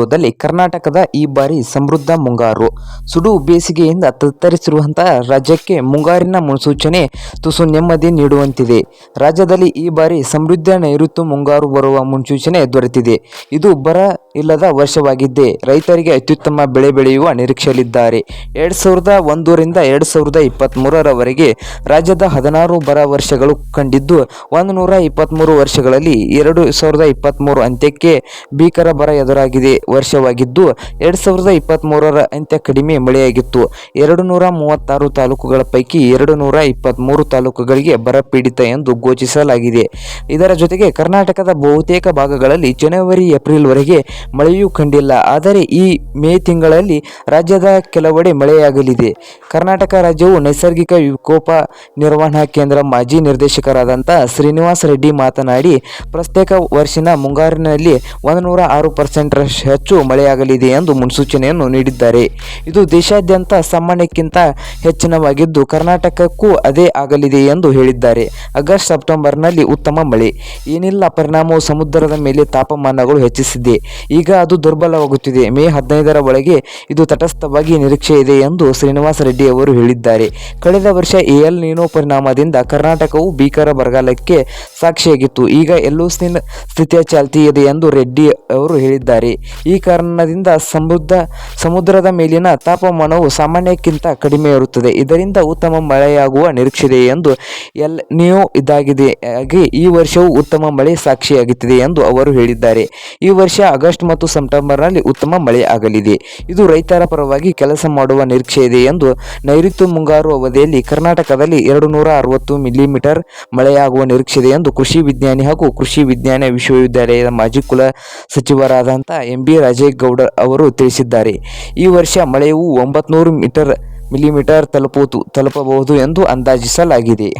ವಿಡಿಯೋದಲ್ಲಿ ಕರ್ನಾಟಕದ ಈ ಬಾರಿ ಸಮೃದ್ಧ ಮುಂಗಾರು. ಸುಡು ಬೇಸಿಗೆಯಿಂದ ತತ್ತರಿಸಿರುವಂತಹ ರಾಜ್ಯಕ್ಕೆ ಮುಂಗಾರಿನ ಮುನ್ಸೂಚನೆ ತುಸು ನೆಮ್ಮದಿ ನೀಡುವಂತಿದೆ. ರಾಜ್ಯದಲ್ಲಿ ಈ ಬಾರಿ ಸಮೃದ್ಧ ನೈಋತ್ಯ ಮುಂಗಾರು ಬರುವ ಮುನ್ಸೂಚನೆ ದೊರೆತಿದೆ. ಇದು ಬರ ಇಲ್ಲದ ವರ್ಷವಾಗಿದ್ದೆ ರೈತರಿಗೆ ಅತ್ಯುತ್ತಮ ಬೆಳೆ ಬೆಳೆಯುವ ನಿರೀಕ್ಷೆಯಲ್ಲಿದ್ದಾರೆ. ಎರಡ್ ಸಾವಿರದ ಒಂದರಿಂದ ಎರಡ್ ಸಾವಿರದ ಇಪ್ಪತ್ತ್ಮೂರರವರೆಗೆ ರಾಜ್ಯದ ಹದಿನಾರು ಬರ ವರ್ಷಗಳು ಕಂಡಿದ್ದು ಒಂದು ನೂರ ಇಪ್ಪತ್ತ್ಮೂರು ವರ್ಷಗಳಲ್ಲಿ ಎರಡು ಸಾವಿರದ ಇಪ್ಪತ್ತ್ಮೂರು ಅಂತ್ಯಕ್ಕೆ ಭೀಕರ ಬರ ಎದುರಾಗಿದೆ. ವರ್ಷವಾಗಿದ್ದು ಎರಡು ಸಾವಿರದ ಇಪ್ಪತ್ತ್ಮೂರರ ಅಂತ್ಯ ಕಡಿಮೆ ಮಳೆಯಾಗಿತ್ತು. ಎರಡು ನೂರ ಮೂವತ್ತಾರು ತಾಲೂಕುಗಳ ಪೈಕಿ ಎರಡು ನೂರ ಇಪ್ಪತ್ತ್ಮೂರು ತಾಲೂಕುಗಳಿಗೆ ಬರಪೀಡಿತ ಎಂದು ಘೋಷಿಸಲಾಗಿದೆ. ಇದರ ಜೊತೆಗೆ ಕರ್ನಾಟಕದ ಬಹುತೇಕ ಭಾಗಗಳಲ್ಲಿ ಜನವರಿ ಏಪ್ರಿಲ್ವರೆಗೆ ಮಳೆಯೂ ಕಂಡಿಲ್ಲ. ಆದರೆ ಈ ಮೇ ತಿಂಗಳಲ್ಲಿ ರಾಜ್ಯದ ಕೆಲವೆಡೆ ಮಳೆಯಾಗಲಿದೆ. ಕರ್ನಾಟಕ ರಾಜ್ಯವು ನೈಸರ್ಗಿಕ ವಿಕೋಪ ನಿರ್ವಹಣಾ ಕೇಂದ್ರ ಮಾಜಿ ನಿರ್ದೇಶಕರಾದಂಥ ಶ್ರೀನಿವಾಸ ರೆಡ್ಡಿ ಮಾತನಾಡಿ, ಪ್ರತ್ಯೇಕ ವರ್ಷಿನ ಮುಂಗಾರಿನಲ್ಲಿ ಒಂದು ನೂರ ಆರು ಪರ್ಸೆಂಟ್ರಷ್ಟು ಹೆಚ್ಚು ಮಳೆಯಾಗಲಿದೆ ಎಂದು ಮುನ್ಸೂಚನೆಯನ್ನು ನೀಡಿದ್ದಾರೆ. ಇದು ದೇಶಾದ್ಯಂತ ಸಾಮಾನ್ಯಕ್ಕಿಂತ ಹೆಚ್ಚಿನವಾಗಿದ್ದು, ಕರ್ನಾಟಕಕ್ಕೂ ಅದೇ ಆಗಲಿದೆ ಎಂದು ಹೇಳಿದ್ದಾರೆ. ಆಗಸ್ಟ್ ಸೆಪ್ಟೆಂಬರ್ನಲ್ಲಿ ಉತ್ತಮ ಮಳೆ. ಏನಿಲ್ಲ, ಪರಿಣಾಮವು ಸಮುದ್ರದ ಮೇಲೆ ತಾಪಮಾನಗಳು ಹೆಚ್ಚಿಸಿದೆ. ಈಗ ಅದು ದುರ್ಬಲವಾಗುತ್ತಿದೆ. ಮೇ ಹದಿನೈದರ ಒಳಗೆ ಇದು ತಟಸ್ಥವಾಗಿ ನಿರೀಕ್ಷೆ ಇದೆ ಎಂದು ಶ್ರೀನಿವಾಸ ರೆಡ್ಡಿ ಅವರು ಹೇಳಿದ್ದಾರೆ. ಕಳೆದ ವರ್ಷ ಎಲ್ ನೀನೋ ಪರಿಣಾಮದಿಂದ ಕರ್ನಾಟಕವು ಭೀಕರ ಬರಗಾಲಕ್ಕೆ ಸಾಕ್ಷಿಯಾಗಿತ್ತು. ಈಗ ಎಲ್ಲೂ ಸ್ಥಿತಿಯ ಚಾಲ್ತಿ ಇದೆ ಎಂದು ರೆಡ್ಡಿ ಅವರು ಹೇಳಿದ್ದಾರೆ. ಈ ಕಾರಣದಿಂದ ಸಮುದ್ರ, ಸಮುದ್ರದ ಮೇಲಿನ ತಾಪಮಾನವು ಸಾಮಾನ್ಯಕ್ಕಿಂತ ಕಡಿಮೆ ಇರುತ್ತದೆ ಇದರಿಂದ ಉತ್ತಮ ಮಳೆಯಾಗುವ ನಿರೀಕ್ಷೆ ಎಂದು ಎಲ್ ನಿಯೋ ಇದಾಗಿದೆ. ಹಾಗೆ ಈ ವರ್ಷವೂ ಉತ್ತಮ ಮಳೆ ಸಾಕ್ಷಿಯಾಗುತ್ತಿದೆ ಎಂದು ಅವರು ಹೇಳಿದ್ದಾರೆ. ಈ ವರ್ಷ ಆಗಸ್ಟ್ ಮತ್ತು ಸೆಪ್ಟೆಂಬರ್ನಲ್ಲಿ ಉತ್ತಮ ಮಳೆ ಆಗಲಿದೆ. ಇದು ರೈತರ ಪರವಾಗಿ ಕೆಲಸ ಮಾಡುವ ನಿರೀಕ್ಷೆ ಇದೆ ಎಂದು ನೈಋತ್ಯ ಮುಂಗಾರು ಅವಧಿಯಲ್ಲಿ ಕರ್ನಾಟಕದಲ್ಲಿ ಎರಡು ನೂರ ಅರವತ್ತು ಮಿಲಿಮೀಟರ್ ಮಳೆಯಾಗುವ ನಿರೀಕ್ಷೆ ಇದೆ ಎಂದು ಕೃಷಿ ವಿಜ್ಞಾನಿ ಹಾಗೂ ಕೃಷಿ ವಿಜ್ಞಾನ ವಿಶ್ವವಿದ್ಯಾಲಯದ ಮಾಜಿ ಕುಲ ಸಚಿವರಾದಂಥ ಎಂ. ಬಿ ರಾಜೇಗೌಡ ಅವರು ತಿಳಿಸಿದ್ದಾರೆ. ಈ ವರ್ಷ ಮಳೆಯು ಒಂಬತ್ನೂರು ಮೀಟರ್ ಮಿಲಿಮೀಟರ್ ತಲುಪುವುದು ತಲುಪಬಹುದು ಎಂದು ಅಂದಾಜಿಸಲಾಗಿದೆ.